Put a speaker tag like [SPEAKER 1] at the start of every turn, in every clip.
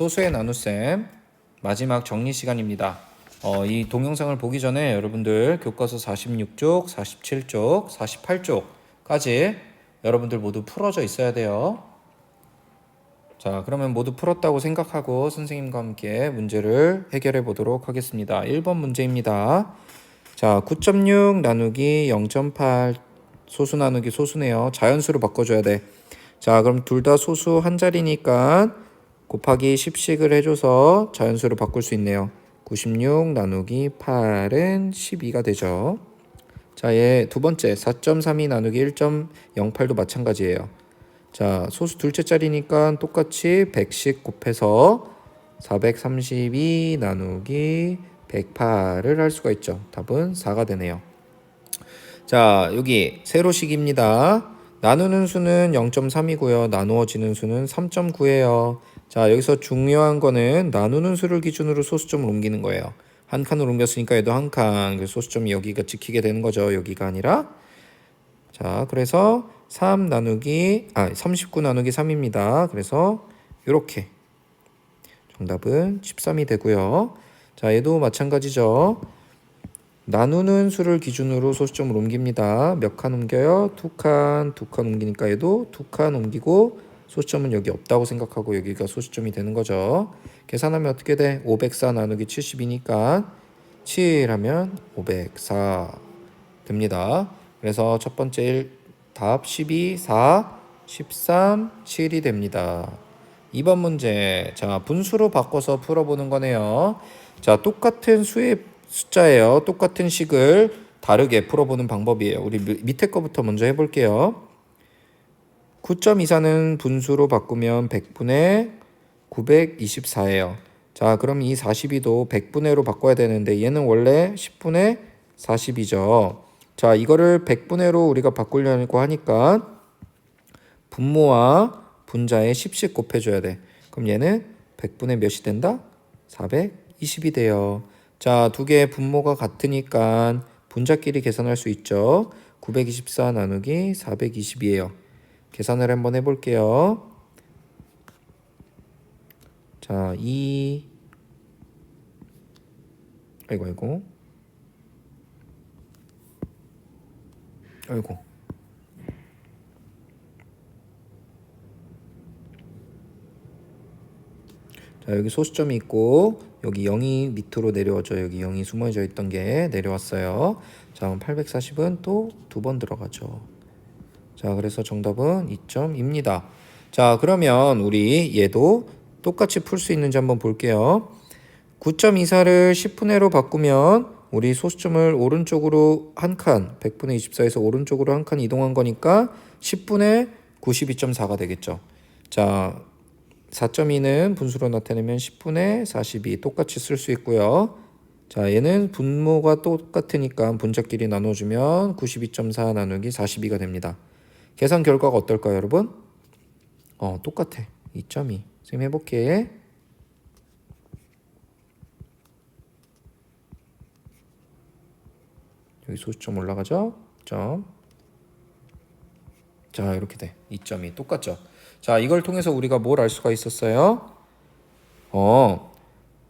[SPEAKER 1] 소수의 나눗셈 마지막 정리 시간입니다. 어, 이 동영상을 보기 전에 여러분들 교과서 46쪽, 47쪽, 48쪽까지 여러분들 모두 풀어져 있어야 돼요. 자, 그러면 모두 풀었다고 생각하고 선생님과 함께 문제를 해결해 보도록 하겠습니다. 1번 문제입니다. 자, 9.6 나누기 0.8 소수 나누기 소수네요. 자연수로 바꿔줘야 돼. 자, 그럼 둘 다 소수 한 자리니까 곱하기 10씩을 해줘서 자연수로 바꿀 수 있네요. 96 나누기 8은 12가 되죠. 자, 얘두 번째 4.32 나누기 1.08도 마찬가지예요. 자, 소수 둘째 자리니까 똑같이 100씩 곱해서 432 나누기 108을 할 수가 있죠. 답은 4가 되네요. 자, 여기 세로식입니다. 나누는 수는 0.3이고요. 나누어지는 수는 3.9예요. 자, 여기서 중요한 거는 나누는 수를 기준으로 소수점을 옮기는 거예요. 한 칸을 옮겼으니까 얘도 한 칸. 그 소수점이 여기가 찍히게 되는 거죠. 여기가 아니라. 자, 그래서 3 나누기 아, 39 나누기 3입니다. 그래서 요렇게 정답은 13이 되고요. 자, 얘도 마찬가지죠. 나누는 수를 기준으로 소수점을 옮깁니다. 몇 칸 옮겨요? 두 칸, 두 칸 옮기니까 얘도 두 칸 옮기고 소수점은 여기 없다고 생각하고 여기가 소수점이 되는 거죠. 계산하면 어떻게 돼? 504 나누기 70이니까 7 하면 504 됩니다. 그래서 첫 번째 1, 답 12, 4, 13, 7이 됩니다. 2번 문제. 자, 분수로 바꿔서 풀어보는 거네요. 자, 똑같은 수의 숫자예요. 똑같은 식을 다르게 풀어보는 방법이에요. 우리 밑- 밑에 거부터 먼저 해볼게요. 9.24는 분수로 바꾸면 100분의 924예요. 자, 그럼 이 42도 100분의 로 바꿔야 되는데 얘는 원래 10분의 40이죠. 자, 이거를 100분의 로 우리가 바꾸려고 하니까 분모와 분자에 10씩 곱해줘야 돼. 그럼 얘는 100분의 몇이 된다? 420이 돼요. 자, 두 개의 분모가 같으니까 분자끼리 계산할 수 있죠. 924 나누기 420이에요. 계산을 한번 해볼게요. 자, 2 아이고 아이고. 아이고. 자 여기 소수점이 있고 여기 0이 밑으로 내려와죠 여기 0이 숨어져 있던 게 내려왔어요. 자 그럼 840은 또 두 번 들어가죠 자 그래서 정답은 2점입니다 자 그러면 우리 얘도 똑같이 풀 수 있는지 한번 볼게요 9.24를 10분의로 바꾸면 우리 소수점을 오른쪽으로 한 칸, 100분의 24에서 오른쪽으로 한 칸 이동한 거니까 10분의 92.4가 되겠죠. 자, 4.2는 분수로 나타내면 10분의 42 똑같이 쓸 수 있고요. 자, 얘는 분모가 똑같으니까 분자끼리 나눠주면 92.4 나누기 42가 됩니다. 계산 결과가 어떨까요, 여러분? 어, 똑같아. 2.2. 선생님 해볼게. 여기 소수점 올라가죠? 점. 자, 이렇게 돼. 2점이 똑같죠? 자, 이걸 통해서 우리가 뭘 알 수가 있었어요? 어,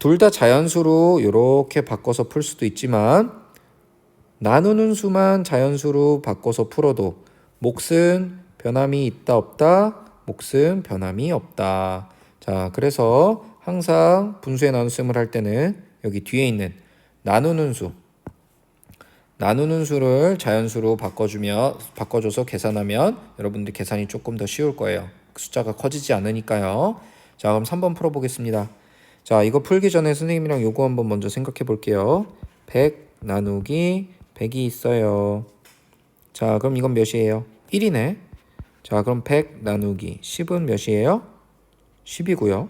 [SPEAKER 1] 둘 다 자연수로 이렇게 바꿔서 풀 수도 있지만 나누는 수만 자연수로 바꿔서 풀어도 몫은 변함이 있다 없다 몫은 변함이 없다. 자, 그래서 항상 분수의 나눗셈을 할 때는 여기 뒤에 있는 나누는 수 나누는 수를 자연수로 바꿔주며 바꿔줘서 계산하면 여러분들 계산이 조금 더 쉬울 거예요. 숫자가 커지지 않으니까요. 자, 그럼 3번 풀어보겠습니다. 자, 이거 풀기 전에 선생님이랑 요거 한번 먼저 생각해 볼게요. 100 나누기 100이 있어요. 자, 그럼 이건 몇이에요? 1이네. 자, 그럼 100 나누기 10은 몇이에요? 10이고요.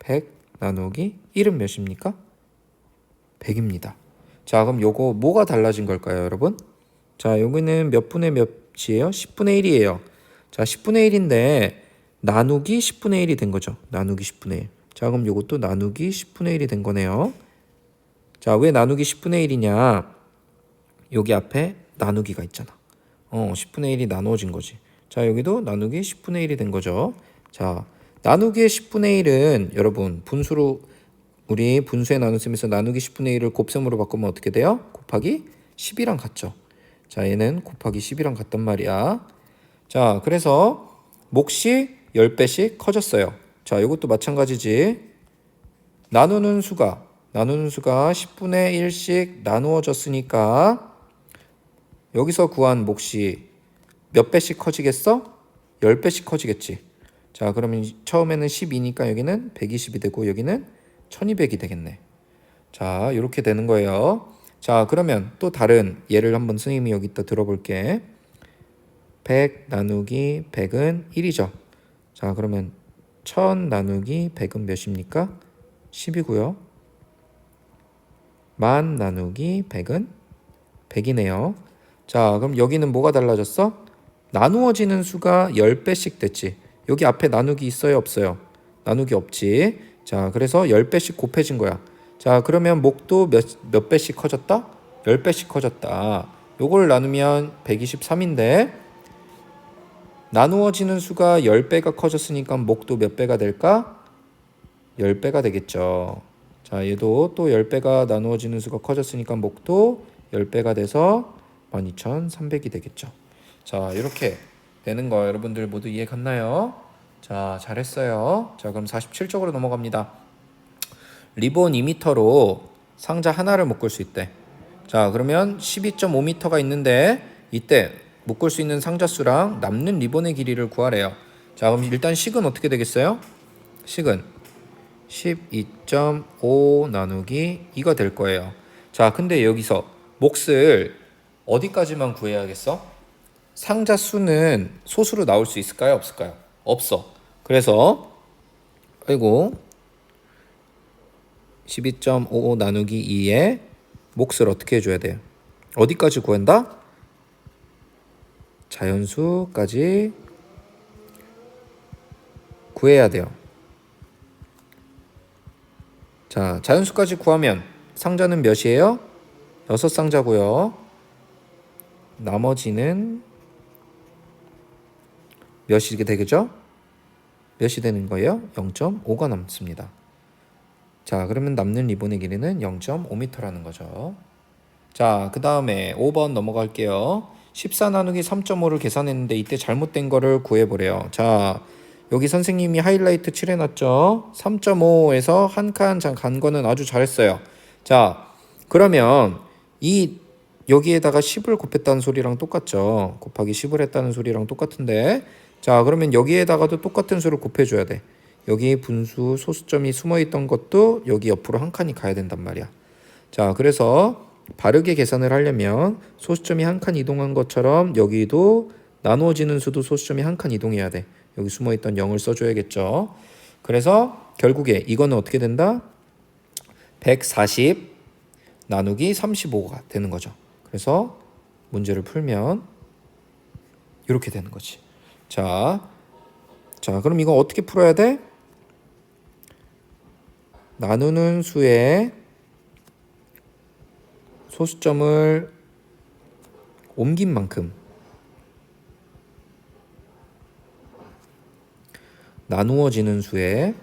[SPEAKER 1] 100 나누기 1은 몇입니까? 100입니다. 자, 그럼 요거 뭐가 달라진 걸까요, 여러분? 자, 여기는 몇 분의 몇이에요? 10분의 1이에요. 자, 10분의 1인데 나누기 10분의 1이 된 거죠. 나누기 10분의 1. 자, 그럼 요것도 나누기 10분의 1이 된 거네요. 자, 왜 나누기 10분의 1이냐? 여기 앞에 나누기가 있잖아. 어, 10분의 1이 나누어진 거지. 자, 여기도 나누기 10분의 1이 된 거죠. 자, 나누기의 10분의 1은 여러분 분수로 우리 분수에 나누면서 나누기 10분의 1을 곱셈으로 바꾸면 어떻게 돼요? 곱하기 10이랑 같죠. 자, 얘는 곱하기 10이랑 같단 말이야. 자, 그래서 몫이 10배씩 커졌어요. 자, 이것도 마찬가지지. 나누는 수가 나누는 수가 10분의 1씩 나누어졌으니까 여기서 구한 몫이 몇 배씩 커지겠어? 10배씩 커지겠지. 자, 그러면 처음에는 12니까 여기는 120이 되고 여기는 1200이 되겠네. 자, 이렇게 되는 거예요. 자, 그러면 또 다른 예를 한번 선생님이 여기다 들어볼게. 100 나누기 100은 1이죠. 자, 그러면 1000 나누기 100은 몇입니까? 10이고요. 만 나누기 100은 100이네요. 자, 그럼 여기는 뭐가 달라졌어? 나누어지는 수가 10배씩 됐지. 여기 앞에 나누기 있어요, 없어요? 나누기 없지. 자, 그래서 10배씩 곱해진 거야. 자, 그러면 목도 몇, 몇 배씩 커졌다? 10배씩 커졌다. 요걸 나누면 123인데 나누어지는 수가 10배가 커졌으니까 목도 몇 배가 될까? 10배가 되겠죠. 자, 얘도 또 10배가 나누어지는 수가 커졌으니까 목도 10배가 돼서 12,300이 되겠죠. 자, 이렇게 되는 거 여러분들 모두 이해 갔나요? 자, 잘했어요. 자, 그럼 47쪽으로 넘어갑니다. 리본 2m로 상자 하나를 묶을 수 있대. 자, 그러면 12.5m가 있는데 이때 묶을 수 있는 상자 수랑 남는 리본의 길이를 구하래요. 자, 그럼 일단 식은 어떻게 되겠어요? 식은 12.5 나누기 2가 될 거예요. 자, 근데 여기서 몫을 어디까지만 구해야겠어? 상자 수는 소수로 나올 수 있을까요? 없을까요? 없어. 그래서 아이고 12.55 나누기 2에 몫을 어떻게 해줘야 돼요? 어디까지 구한다? 자연수까지 구해야 돼요. 자, 자연수까지 구하면 상자는 몇이에요? 여섯 상자고요. 나머지는 몇이 되겠죠? 몇이 되는 거예요? 0.5가 남습니다. 자, 그러면 남는 리본의 길이는 0.5m라는 거죠. 자, 그 다음에 5번 넘어갈게요. 14 나누기 3.5를 계산했는데 이때 잘못된 거를 구해보래요. 자, 여기 선생님이 하이라이트 칠해놨죠. 3.5에서 한 칸 간 거는 아주 잘했어요. 자, 그러면 이 여기에다가 10을 곱했다는 소리랑 똑같죠. 곱하기 10을 했다는 소리랑 똑같은데 자 그러면 여기에다가도 똑같은 수를 곱해줘야 돼. 여기 분수 소수점이 숨어있던 것도 여기 옆으로 한 칸이 가야 된단 말이야. 자 그래서 바르게 계산을 하려면 소수점이 한 칸 이동한 것처럼 여기도 나누어지는 수도 소수점이 한 칸 이동해야 돼. 여기 숨어있던 0을 써줘야겠죠. 그래서 결국에 이거는 어떻게 된다? 140 나누기 35가 되는 거죠. 그래서 문제를 풀면 이렇게 되는 거지. 자, 자, 그럼 이거 어떻게 풀어야 돼? 나누는 수에 소수점을 옮긴 만큼 나누어지는 수에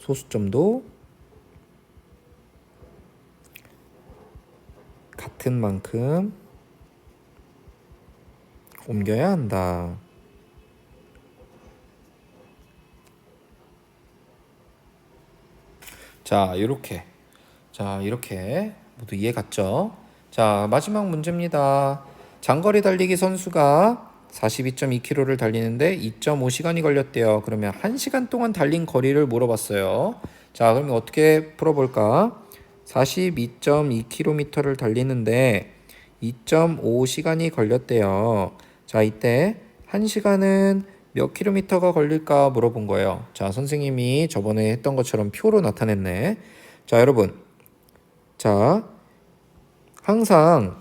[SPEAKER 1] 소수점도 같은 만큼 옮겨야 한다. 자, 이렇게. 자, 이렇게 모두 이해 갔죠? 자, 마지막 문제입니다. 장거리 달리기 선수가 42.2km를 달리는데 2.5시간이 걸렸대요. 그러면 1시간 동안 달린 거리를 물어봤어요. 자, 그러면 어떻게 풀어볼까? 42.2km를 달리는데 2.5시간이 걸렸대요. 자, 이때 1시간은 몇 킬로미터가 걸릴까 물어본 거예요. 자, 선생님이 저번에 했던 것처럼 표로 나타냈네. 자, 여러분. 자, 항상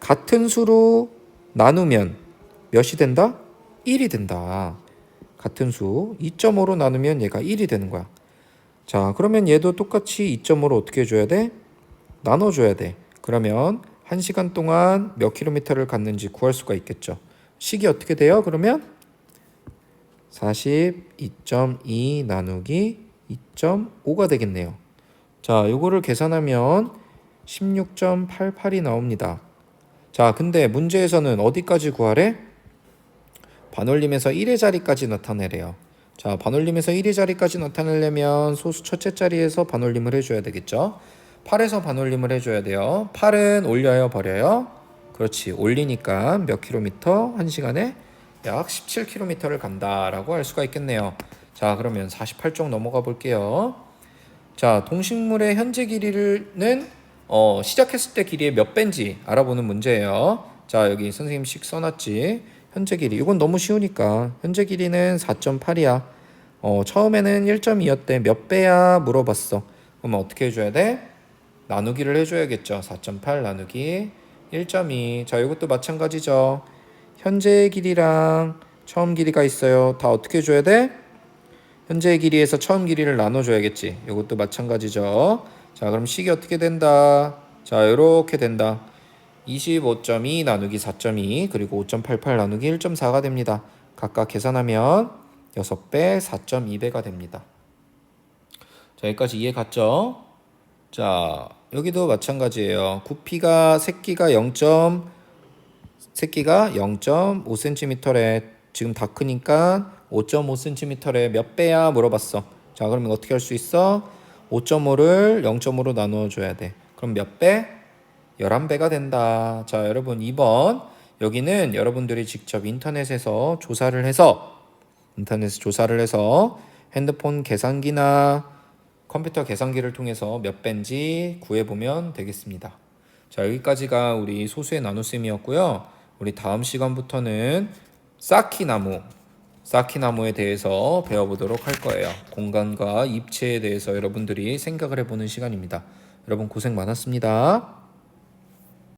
[SPEAKER 1] 같은 수로 나누면 몇이 된다? 1이 된다. 같은 수 2.5로 나누면 얘가 1이 되는 거야. 자, 그러면 얘도 똑같이 2.5로 어떻게 해줘야 돼? 나눠줘야 돼. 그러면 1시간 동안 몇 킬로미터를 갔는지 구할 수가 있겠죠. 식이 어떻게 돼요? 그러면 42.2 나누기 2.5가 되겠네요. 자, 요거를 계산하면 16.88이 나옵니다. 자, 근데 문제에서는 어디까지 구하래? 반올림에서 1의 자리까지 나타내래요. 자, 반올림에서 1의 자리까지 나타내려면 소수 첫째 자리에서 반올림을 해줘야 되겠죠. 8에서 반올림을 해줘야 돼요. 8은 올려요, 버려요? 그렇지. 올리니까 몇 킬로미터? 한 시간에 약 17킬로미터를 간다라고 할 수가 있겠네요. 자, 그러면 48쪽 넘어가 볼게요. 자, 동식물의 현재 길이는 어, 시작했을 때 길이의 몇 배인지 알아보는 문제예요. 자, 여기 선생님 식 써놨지. 현재 길이. 이건 너무 쉬우니까. 현재 길이는 4.8이야. 어, 처음에는 1.2였대. 몇 배야? 물어봤어. 그러면 어떻게 해줘야 돼? 나누기를 해줘야겠죠. 4.8 나누기 1.2. 자, 이것도 마찬가지죠. 현재 길이랑 처음 길이가 있어요. 다 어떻게 해줘야 돼? 현재 길이에서 처음 길이를 나눠줘야겠지. 이것도 마찬가지죠. 자, 그럼 식이 어떻게 된다? 자, 이렇게 된다. 25.2 나누기 4.2 그리고 5.88 나누기 1.4가 됩니다. 각각 계산하면 6배 4.2배가 됩니다. 자, 여기까지 이해 갔죠? 자, 여기도 마찬가지예요. 부피가 새끼가 0. 새끼가 0.5cm래. 지금 다 크니까 5.5cm래. 몇 배야? 물어봤어. 자, 그러면 어떻게 할 수 있어? 5.5를 0.5로 나누어 줘야 돼. 그럼 몇 배? 11배가 된다. 자, 여러분 2번. 여기는 여러분들이 직접 인터넷에서 조사를 해서 인터넷에서 조사를 해서 핸드폰 계산기나 컴퓨터 계산기를 통해서 몇 배인지 구해 보면 되겠습니다. 자, 여기까지가 우리 소수의 나눗셈이었고요. 우리 다음 시간부터는 쌓기나무, 쌓기나무에 대해서 배워보도록 할 거예요. 공간과 입체에 대해서 여러분들이 생각을 해보는 시간입니다. 여러분 고생 많았습니다.